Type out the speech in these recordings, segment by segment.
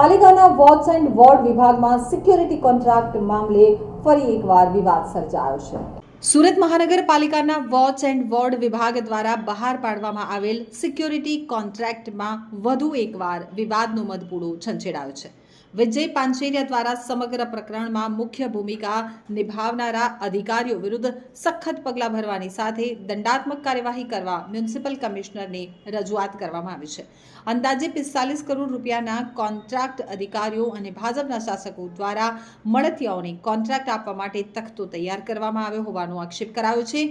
પાલિકાના wards and ward વિભાગમાં security contract મામલે ફરી એકવાર વિવાદ સર્જાયો છે. સુરત મહાનગરપાલિકાના વોચ એન્ડ વોર્ડ વિભાગ દ્વારા બહાર પાડવામાં આવેલ સિક્યોરિટી કોન્ટ્રાક્ટમાં વધુ એકવાર વિવાદનું મધપૂડું છંછેડાયો છે. વિજય પાંચેરિયા દ્વારા સમગ્ર પ્રકરણમાં મુખ્ય ભૂમિકા નિભાવનારા અધિકારીઓ વિરુદ્ધ સખત પગલાં ભરવાની સાથે દંડાત્મક કાર્યવાહી કરવા મ્યુનિસિપલ કમિશનરને રજૂઆત કરવામાં આવી છે. અંદાજે પિસ્તાલીસ કરોડ રૂપિયાના કોન્ટ્રાક્ટ અધિકારીઓ અને ભાજપના શાસકો દ્વારા મળતિયાઓને કોન્ટ્રાક્ટ આપવા માટે તખતો તૈયાર કરવામાં આવ્યો હોવાનો આક્ષેપ કરાયો છે.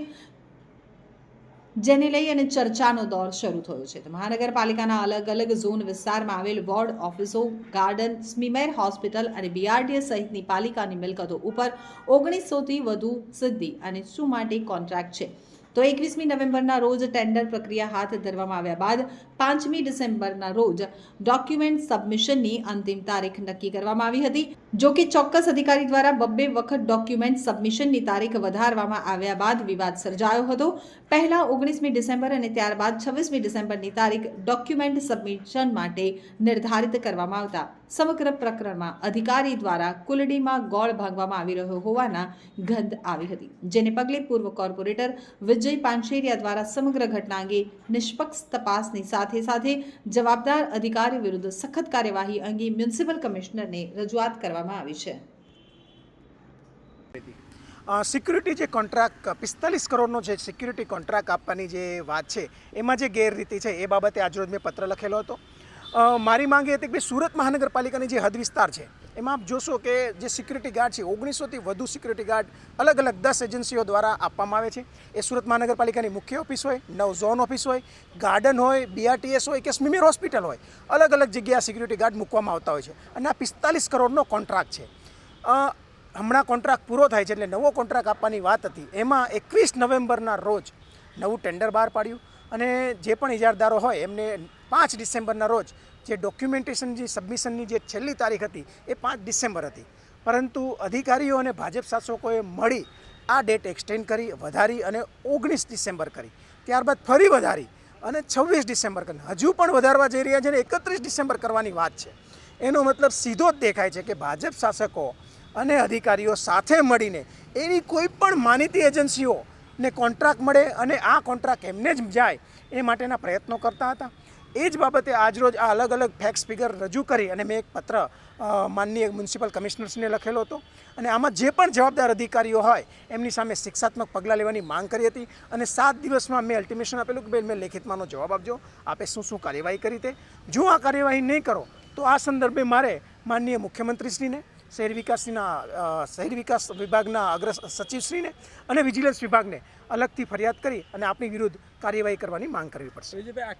જેને લઈ અને ચર્ચાનો દોર શરૂ થયો છે. મહાનગરપાલિકાના અલગ અલગ ઝોન વિસ્તારમાં આવેલ વોર્ડ ઓફિસો, ગાર્ડન, સ્મીમેર હોસ્પિટલ અને બીઆરડીએ સહિતની પાલિકાની મિલકતો ઉપર ઓગણીસોથી વધુ સિદ્ધિ અને શું માટે કોન્ટ્રાક્ટ છે? તો એકવીસમી નવેમ્બરના રોજ ટેન્ડર પ્રક્રિયા હાથ ધરવામાં આવ્યા બાદ પાંચમી ડિસેમ્બરના રોજ ડોક્યુમેન્ટ સબમિશનની અંતિમ તારીખ નક્કી કરવામાં આવી હતી. જો ચોક્કસ અધિકારી દ્વારા બબ્બે વખત ડોક્યુમેન્ટ સબમિશનની તારીખ વધારવામાં આવ્યા બાદ વિવાદ સર્જાયો હતો. પહેલા ઓગણીસમી ડિસેમ્બર અને ત્યારબાદ છવ્વીસમી ડિસેમ્બરની તારીખ ડોક્યુમેન્ટ સબમિશન માટે નિર્ધારિત કરવામાં આવતા. સમગ્ર પ્રકરણમાં અધિકારી દ્વારા કુલડીમાં ગોળ ભાંગવામાં આવી રહ્યો હોવાના ગંધ આવી હતી. જેને પગલે પૂર્વ કોર્પોરેટર વિજય પાંચેરિયા દ્વારા સમગ્ર ઘટના અંગે નિષ્પક્ષ તપાસની સાથે સાથે જવાબદાર અધિકારી વિરુદ્ધ સખત કાર્યવાહી અંગે મ્યુનિસિપલ કમિશનરને રજૂઆત કરવામાં આવી છે. સિક્યુરિટી જે કોન્ટ્રાક્ટ, પિસ્તાલીસ કરોડનો જે સિક્યુરિટી કોન્ટ્રાક્ટ આપવાની જે વાત છે, એમાં જે ગેરરીતિ છે, એ બાબતે આજરોજ મેં પત્ર લખેલો હતો. મારી માંગ એ હતી કે સુરત મહાનગરપાલિકાની જે હદ વિસ્તાર છે એમાં આપ જોશો કે જે સિક્યુરિટી ગાર્ડ છે, ઓગણીસોથી વધુ સિક્યુરિટી ગાર્ડ અલગ અલગ દસ એજન્સીઓ દ્વારા આપવામાં આવે છે. એ સુરત મહાનગરપાલિકાની મુખ્ય ઓફિસ હોય, નવ ઝોન ઓફિસ હોય ગાર્ડન હોય બીઆરટીએસ હોય કે સ્મિમિર હોસ્પિટલ હોય અલગ અલગ જગ્યાએ સિક્યુરિટી ગાર્ડ મૂકવામાં આવતા હોય છે. અને આ પિસ્તાલીસ કરોડનો કોન્ટ્રાક્ટ છે. હમણાં કોન્ટ્રાક્ટ પૂરો થાય છે, એટલે નવો કોન્ટ્રાક્ટ આપવાની વાત હતી. એમાં એકવીસ નવેમ્બરના રોજ નવું ટેન્ડર બહાર પાડ્યું. અને જે પણ ઇજારદારો હોય, એમને પાંચ ડિસેમ્બરના રોજ જે ડોક્યુમેન્ટેશન જે સબમિશનની જે છેલ્લી તારીખ હતી, એ પાંચ ડિસેમ્બર હતી. પરંતુ અધિકારીઓ અને ભાજપ શાસકોએ મળી આ ડેટ એક્સટેન્ડ કરી, વધારી અને ઓગણીસ ડિસેમ્બર કરી. ત્યારબાદ ફરી વધારી અને છવ્વીસ ડિસેમ્બર કરી. હજુ પણ વધારવા જઈ રહ્યા છે અને એકત્રીસ ડિસેમ્બર કરવાની વાત છે. એનો મતલબ સીધો જ દેખાય છે કે ભાજપ શાસકો અને અધિકારીઓ સાથે મળીને એની કોઈ પણ માહિતી એજન્સીઓ ને કોન્ટ્રાક્ટ મળે અને આ કોન્ટ્રાક્ટ એમને જ જાય એ માટેના પ્રયત્નો કરતા હતા. એ જ બાબતે આજરોજ આ અલગ અલગ ફેક્સ ફિગર રજૂ કરી અને મેં એક પત્ર માનનીય મ્યુનિસિપલ કમિશનર્સને લખેલો હતો. અને આમાં જે પણ જવાબદાર અધિકારીઓ હોય એમની સામે શિક્ષાત્મક પગલાં લેવાની માંગ કરી હતી અને સાત દિવસમાં મેં અલ્ટિમેશન આપેલું કે બેન, મેં લેખિતમાંનો જવાબ આપજો. આપે શું શું કાર્યવાહી કરી તે. જો આ કાર્યવાહી નહીં કરો, તો આ સંદર્ભે મારે માનનીય મુખ્યમંત્રીશ્રીને શહેર વિકાસના શહેર વિકાસ વિભાગના અગ્ર સચિવશ્રીને અને વિજિલન્સ વિભાગને અલગથી ફરિયાદ કરી અને આપની વિરુદ્ધ કાર્યવાહી કરવાની માંગ કરવી પડશે.